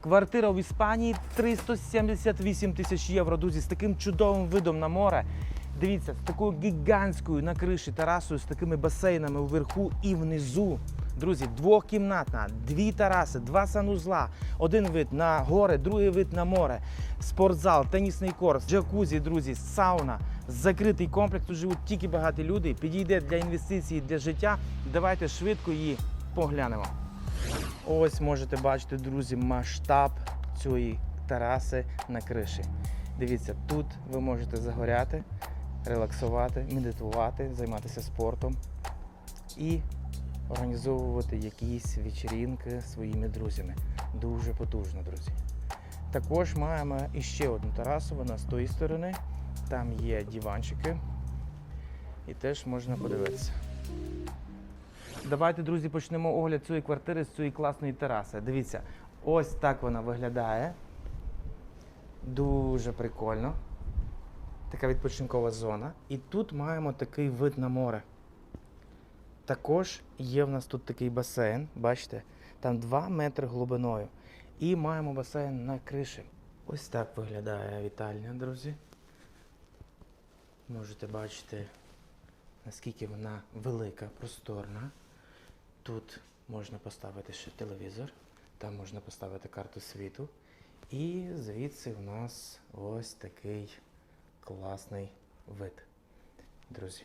Квартира в Іспанії 378 тисяч євро, друзі, з таким чудовим видом на море. Дивіться, з такою гігантською на криші терасою, з такими басейнами вверху і внизу. Друзі, двохкімнатна, дві тераси, два санузла, один вид на гори, другий вид на море, спортзал, тенісний корт, джакузі, друзі, сауна, закритий комплекс. Тут живуть тільки багаті люди. Підійде для інвестицій, для життя. Давайте швидко її поглянемо. Ось можете бачити, друзі, масштаб цієї тераси на криші. Дивіться, тут ви можете загоряти, релаксувати, медитувати, займатися спортом і організовувати якісь вечірінки своїми друзями. Дуже потужно, друзі. Також маємо іще одну терасу, вона з тої сторони. Там є диванчики. І теж можна подивитися. Давайте, друзі, почнемо огляд цієї квартири з цієї класної тераси. Дивіться, ось так вона виглядає. Дуже прикольно. Така відпочинкова зона. І тут маємо такий вид на море. Також є в нас тут такий басейн, бачите, там 2 метри глибиною. І маємо басейн на криші. Ось так виглядає вітальня, друзі. Можете бачити, наскільки вона велика, просторна. Тут можна поставити ще телевізор, там можна поставити карту світу. І звідси в нас ось такий класний вид. Друзі.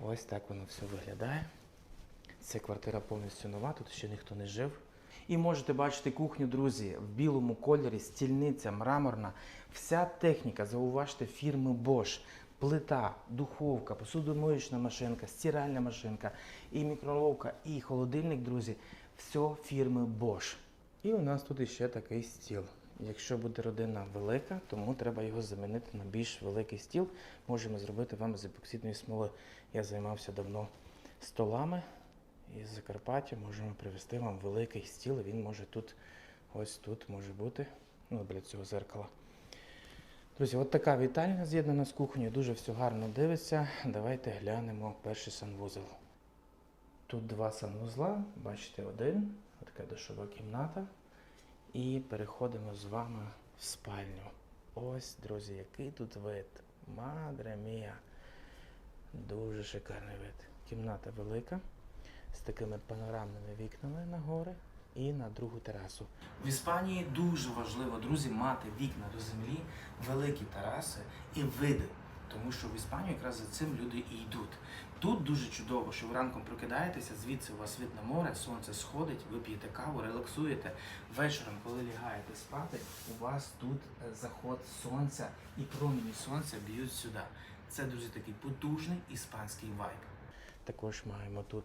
Ось так воно все виглядає. Це квартира повністю нова, тут ще ніхто не жив. І можете бачити кухню, друзі, в білому кольорі, стільниця, мраморна. Вся техніка, зауважте, фірми Bosch. Плита, духовка, посудомоєчна машинка, стиральна машинка, і мікроловка, і холодильник, друзі. Все фірми Bosch. І у нас тут іще такий стіл. Якщо буде родина велика, тому треба його замінити на більш великий стіл. Можемо зробити вам з епоксидної смоли. Я займався давно столами із Закарпаття. Можемо привезти вам великий стіл. Він може тут, ось тут може бути, ну, біля цього зеркала. Друзі, от така вітальня з'єднана з кухнею, дуже все гарно дивиться. Давайте глянемо перший санвузол. Тут два санвузла, бачите, один, така душова кімната. І переходимо з вами в спальню. Ось, друзі, який тут вид. Мадре мія. Дуже шикарний вид. Кімната велика, з такими панорамними вікнами на гори і на другу терасу. В Іспанії дуже важливо, друзі, мати вікна до землі, великі тераси і види. Тому що в Іспанію якраз за цим люди і йдуть. Тут дуже чудово, що ви ранком прокидаєтеся, звідси у вас вид на море, сонце сходить, ви п'єте каву, релаксуєте. Вечором, коли лягаєте спати, у вас тут е, заход сонця і промені сонця б'ють сюди. Це дуже такий потужний іспанський вайб. Також маємо тут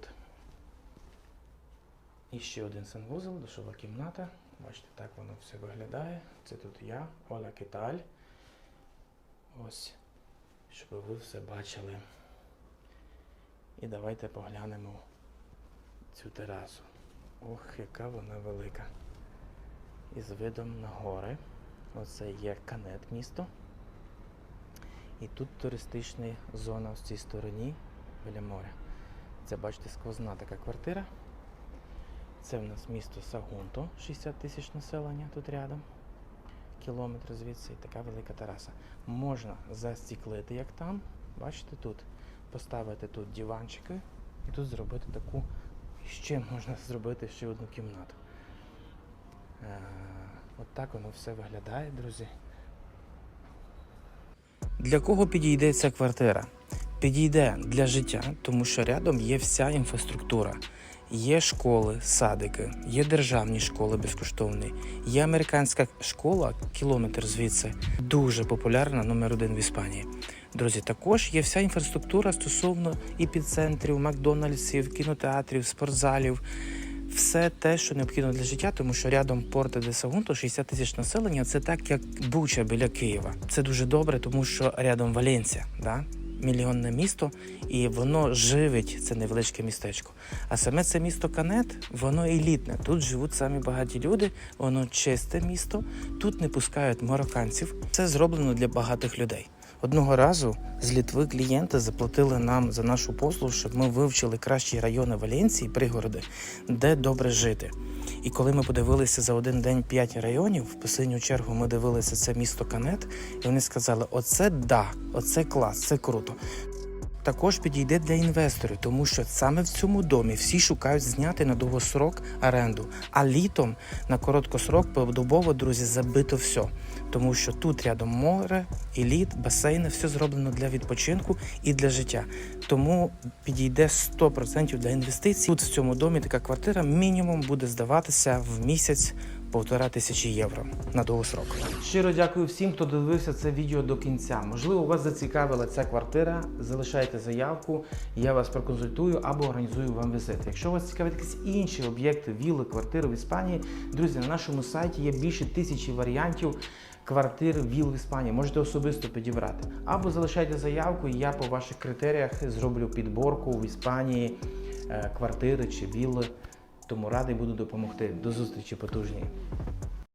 і ще один санвузол, душова кімната. Бачите, так воно все виглядає. Це тут я, Оля Киталь. Ось, щоб ви все бачили. І давайте поглянемо цю терасу. Ох, яка вона велика. І з видом на гори. Оце є канет місто. І тут туристична зона в цій стороні біля моря. Це, бачите, сквозна така квартира. Це в нас місто Сагунто, 60 тисяч населення тут рядом. Кілометр звідси і така велика тераса. Можна застіклити, як там. Бачите, тут поставити тут диванчики і тут зробити таку. Ще можна зробити ще одну кімнату. Е, от так воно все виглядає, друзі. Для кого підійде ця квартира? Підійде для життя, тому що рядом є вся інфраструктура. Є школи, садики, є державні школи безкоштовні, є американська школа, кілометр звідси, дуже популярна, номер один в Іспанії. Друзі, також є вся інфраструктура стосовно епіцентрів, Макдональдсів, кінотеатрів, спортзалів. Все те, що необхідно для життя, тому що рядом порти де Сагунто 60 тисяч населення. Це так, як Буча біля Києва. Це дуже добре, тому що рядом Валенція, да? Мільйонне місто, і воно живить це невеличке містечко. А саме це місто Канет, воно елітне. Тут живуть самі багаті люди, воно чисте місто. Тут не пускають марокканців. Це зроблено для багатих людей. Одного разу з Літви клієнти заплатили нам за нашу послугу, щоб ми вивчили кращі райони Валенції, пригороди, де добре жити. І коли ми подивилися за один день 5 районів, в останню чергу ми дивилися це місто Канет, і вони сказали: оце да, оце клас, це круто. Також підійде для інвесторів, тому що саме в цьому домі всі шукають зняти на довгосрок оренду. А літом на короткосрок подобово, друзі, забито все. Тому що тут рядом море, і лід, басейни, все зроблено для відпочинку і для життя. Тому підійде 100% для інвестицій. Тут в цьому домі така квартира мінімум буде здаватися в місяць півтора тисячі євро на довгосрок. Щиро дякую всім, хто дивився це відео до кінця. Можливо, вас зацікавила ця квартира. Залишайте заявку, я вас проконсультую або організую вам візит. Якщо вас цікавлять якісь інші об'єкти, вілли, квартири в Іспанії, друзі, на нашому сайті є більше тисячі варіантів. Квартир віл в Іспанії можете особисто підібрати. Або залишайте заявку, і я по ваших критеріях зроблю підборку в Іспанії е, квартири чи вілли. Тому радий буду допомогти. До зустрічі потужній.